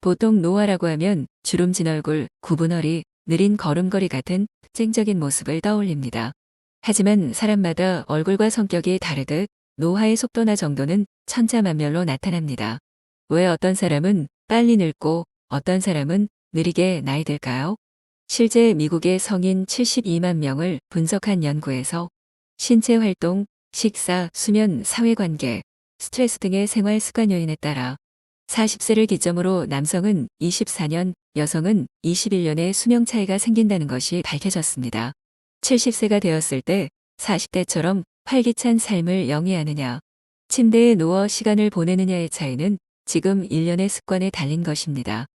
보통 노화라고 하면 주름진 얼굴, 굽은 허리, 느린 걸음걸이 같은 특징적인 모습을 떠올립니다. 하지만 사람마다 얼굴과 성격이 다르듯 노화의 속도나 정도는 천차만별로 나타납니다. 왜 어떤 사람은 빨리 늙고 어떤 사람은 느리게 나이 들까요? 실제 미국의 성인 72만 명을 분석한 연구에서 신체 활동, 식사, 수면, 사회관계, 스트레스 등의 생활 습관 요인에 따라 40세를 기점으로 남성은 24년, 여성은 21년의 수명 차이가 생긴다는 것이 밝혀졌습니다. 70세가 되었을 때 40대처럼 활기찬 삶을 영위하느냐, 침대에 누워 시간을 보내느냐의 차이는 지금 1년의 습관에 달린 것입니다.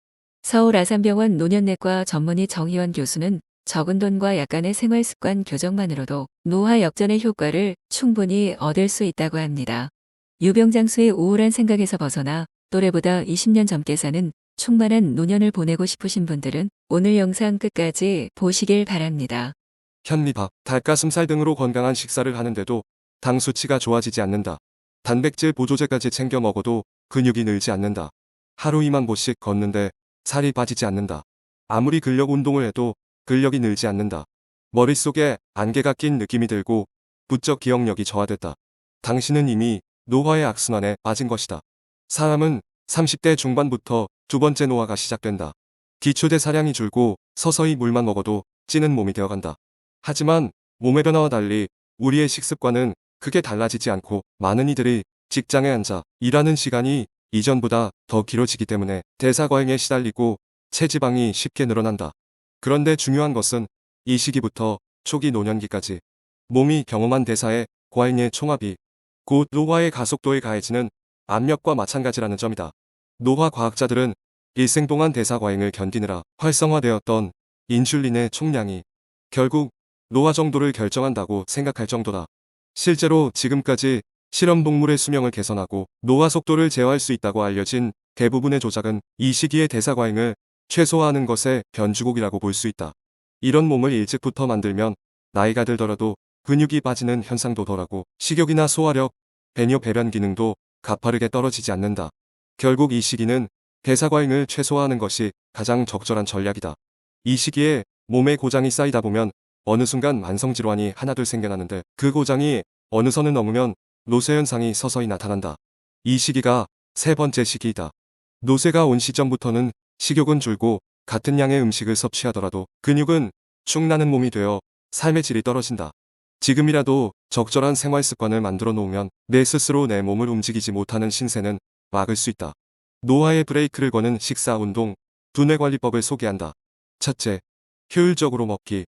서울 아산병원 노년내과 전문의 정희원 교수는 적은 돈과 약간의 생활 습관 교정만으로도 노화 역전의 효과를 충분히 얻을 수 있다고 합니다. 유병장수의 우울한 생각에서 벗어나 또래보다 20년 젊게 사는 충만한 노년을 보내고 싶으신 분들은 오늘 영상 끝까지 보시길 바랍니다. 현미밥, 닭가슴살 등으로 건강한 식사를 하는데도 당 수치가 좋아지지 않는다. 단백질 보조제까지 챙겨 먹어도 근육이 늘지 않는다. 하루 2만 보씩 걷는데 살이 빠지지 않는다. 아무리 근력 운동을 해도 근력이 늘지 않는다. 머릿속에 안개가 낀 느낌이 들고 부쩍 기억력이 저하됐다. 당신은 이미 노화의 악순환에 빠진 것이다. 사람은 30대 중반부터 두 번째 노화가 시작된다. 기초대 사량이 줄고 서서히 물만 먹어도 찌는 몸이 되어간다. 하지만 몸의 변화와 달리 우리의 식습관은 크게 달라지지 않고 많은 이들이 직장에 앉아 일하는 시간이 이전보다 더 길어지기 때문에 대사과잉에 시달리고 체지방이 쉽게 늘어난다. 그런데 중요한 것은 이 시기부터 초기 노년기까지 몸이 경험한 대사의 과잉의 총합이 곧 노화의 가속도에 가해지는 압력과 마찬가지라는 점이다. 노화 과학자들은 일생 동안 대사 과잉을 견디느라 활성화되었던 인슐린의 총량이 결국 노화 정도를 결정한다고 생각할 정도다. 실제로 지금까지 실험 동물의 수명을 개선하고 노화 속도를 제어할 수 있다고 알려진 대부분의 조작은 이 시기의 대사 과잉을 최소화하는 것에 변주곡이라고 볼 수 있다. 이런 몸을 일찍부터 만들면 나이가 들더라도 근육이 빠지는 현상도 덜하고 식욕이나 소화력, 배뇨 배변 기능도 가파르게 떨어지지 않는다. 결국 이 시기는 대사과잉을 최소화하는 것이 가장 적절한 전략이다. 이 시기에 몸에 고장이 쌓이다 보면 어느 순간 만성질환이 하나둘 생겨나는데 그 고장이 어느 선을 넘으면 노쇠 현상이 서서히 나타난다. 이 시기가 세 번째 시기이다. 노쇠가 온 시점부터는 식욕은 줄고 같은 양의 음식을 섭취하더라도 근육은 축나는 몸이 되어 삶의 질이 떨어진다. 지금이라도 적절한 생활 습관을 만들어 놓으면 내 스스로 내 몸을 움직이지 못하는 신세는 막을 수 있다. 노화의 브레이크를 거는 식사 운동, 두뇌 관리법을 소개한다. 첫째, 효율적으로 먹기.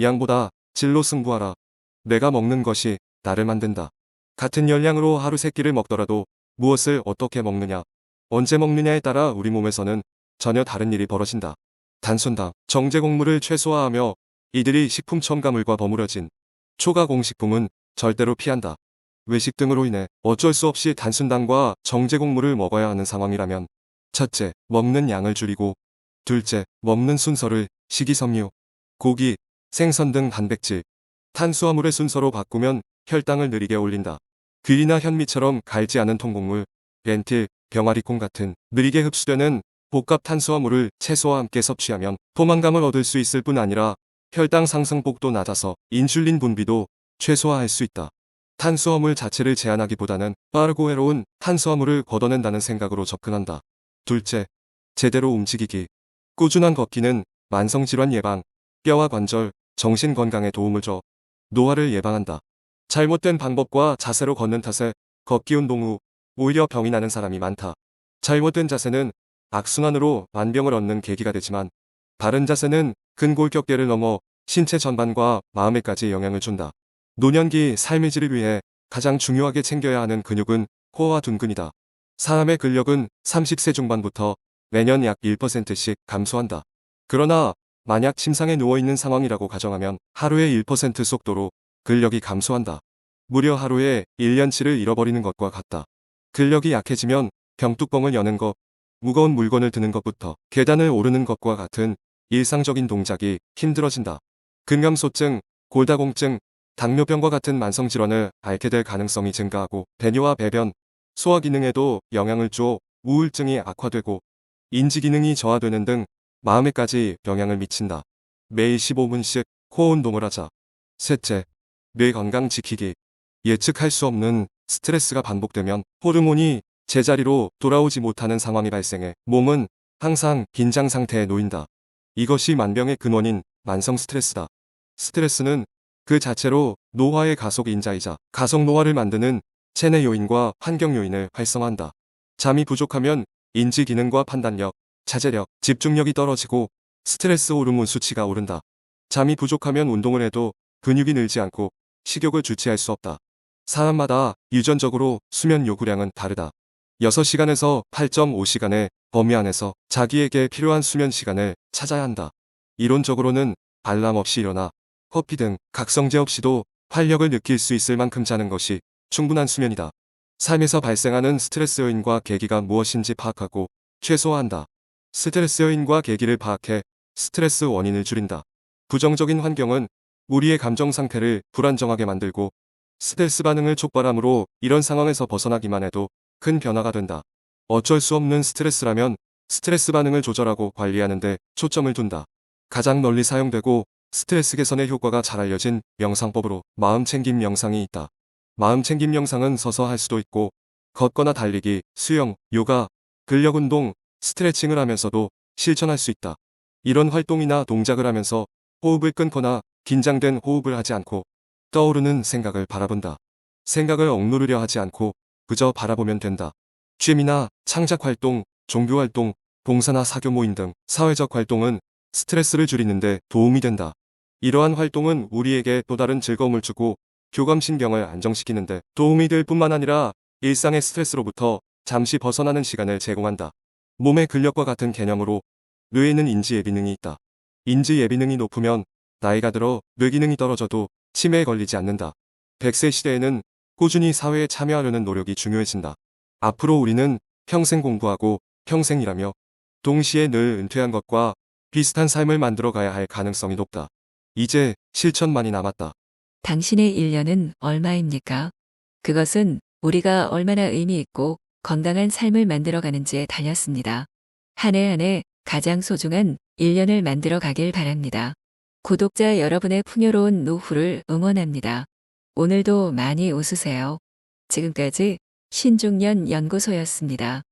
양보다 질로 승부하라. 내가 먹는 것이 나를 만든다. 같은 열량으로 하루 세 끼를 먹더라도 무엇을 어떻게 먹느냐, 언제 먹느냐에 따라 우리 몸에서는 전혀 다른 일이 벌어진다. 단순당, 정제 곡물을 최소화하며 이들이 식품 첨가물과 버무려진 초가 공식품은 절대로 피한다. 외식 등으로 인해 어쩔 수 없이 단순당과 정제곡물을 먹어야 하는 상황이라면 첫째, 먹는 양을 줄이고 둘째, 먹는 순서를 식이섬유, 고기, 생선 등 단백질, 탄수화물의 순서로 바꾸면 혈당을 느리게 올린다. 귀리나 현미처럼 갈지 않은 통곡물, 렌틸, 병아리콩 같은 느리게 흡수되는 복합 탄수화물을 채소와 함께 섭취하면 포만감을 얻을 수 있을 뿐 아니라 혈당 상승폭도 낮아서 인슐린 분비도 최소화할 수 있다. 탄수화물 자체를 제한하기보다는 빠르고 해로운 탄수화물을 걷어낸다는 생각으로 접근한다. 둘째, 제대로 움직이기. 꾸준한 걷기는 만성질환 예방, 뼈와 관절, 정신 건강에 도움을 줘 노화를 예방한다. 잘못된 방법과 자세로 걷는 탓에 걷기 운동 후 오히려 병이 나는 사람이 많다. 잘못된 자세는 악순환으로 만병을 얻는 계기가 되지만 바른 자세는 근골격계를 넘어 신체 전반과 마음에까지 영향을 준다. 노년기 삶의 질을 위해 가장 중요하게 챙겨야 하는 근육은 코어와 둔근이다. 사람의 근력은 30세 중반부터 매년 약 1%씩 감소한다. 그러나 만약 침상에 누워있는 상황이라고 가정하면 하루에 1% 속도로 근력이 감소한다. 무려 하루에 1년치를 잃어버리는 것과 같다. 근력이 약해지면 병뚜껑을 여는 것, 무거운 물건을 드는 것부터 계단을 오르는 것과 같은 일상적인 동작이 힘들어진다. 근감소증, 골다공증, 당뇨병과 같은 만성질환을 앓게 될 가능성이 증가하고 배뇨와 배변, 소화 기능에도 영향을 줘 우울증이 악화되고 인지 기능이 저하되는 등 마음에까지 영향을 미친다. 매일 15분씩 코어 운동을 하자. 셋째, 뇌 건강 지키기. 예측할 수 없는 스트레스가 반복되면 호르몬이 제자리로 돌아오지 못하는 상황이 발생해 몸은 항상 긴장 상태에 놓인다. 이것이 만병의 근원인 만성 스트레스다. 스트레스는 그 자체로 노화의 가속 인자이자 가속 노화를 만드는 체내 요인과 환경 요인을 활성화한다. 잠이 부족하면 인지 기능과 판단력, 자제력, 집중력이 떨어지고 스트레스 호르몬 수치가 오른다. 잠이 부족하면 운동을 해도 근육이 늘지 않고 식욕을 주체할 수 없다. 사람마다 유전적으로 수면 요구량은 다르다. 6시간에서 8.5시간의 범위 안에서 자기에게 필요한 수면 시간을 찾아야 한다. 이론적으로는 알람 없이 일어나 커피 등 각성제 없이도 활력을 느낄 수 있을 만큼 자는 것이 충분한 수면이다. 삶에서 발생하는 스트레스 요인과 계기가 무엇인지 파악하고 최소화한다. 스트레스 요인과 계기를 파악해 스트레스 원인을 줄인다. 부정적인 환경은 우리의 감정 상태를 불안정하게 만들고 스트레스 반응을 촉발함으로 이런 상황에서 벗어나기만 해도 큰 변화가 된다. 어쩔 수 없는 스트레스라면 스트레스 반응을 조절하고 관리하는데 초점을 둔다. 가장 널리 사용되고 스트레스 개선에 효과가 잘 알려진 명상법으로 마음 챙김 명상이 있다. 마음 챙김 명상은 서서 할 수도 있고 걷거나 달리기, 수영, 요가, 근력 운동, 스트레칭을 하면서도 실천할 수 있다. 이런 활동이나 동작을 하면서 호흡을 끊거나 긴장된 호흡을 하지 않고 떠오르는 생각을 바라본다. 생각을 억누르려 하지 않고 그저 바라보면 된다. 취미나 창작 활동, 종교 활동, 봉사나 사교 모임 등 사회적 활동은 스트레스를 줄이는데 도움이 된다. 이러한 활동은 우리에게 또 다른 즐거움을 주고 교감신경을 안정시키는데 도움이 될 뿐만 아니라 일상의 스트레스로부터 잠시 벗어나는 시간을 제공한다. 몸의 근력과 같은 개념으로 뇌에는 인지 예비능이 있다. 인지 예비능이 높으면 나이가 들어 뇌 기능이 떨어져도 치매에 걸리지 않는다. 100세 시대에는 꾸준히 사회에 참여하려는 노력이 중요해진다. 앞으로 우리는 평생 공부하고 평생 일하며 동시에 늘 은퇴한 것과 비슷한 삶을 만들어 가야 할 가능성이 높다. 이제 실천만이 남았다. 당신의 1년은 얼마입니까? 그것은 우리가 얼마나 의미 있고 건강한 삶을 만들어 가는지에 달렸습니다. 한 해 한 해 가장 소중한 1년을 만들어 가길 바랍니다. 구독자 여러분의 풍요로운 노후를 응원합니다. 오늘도 많이 웃으세요. 지금까지 신중년 연구소였습니다.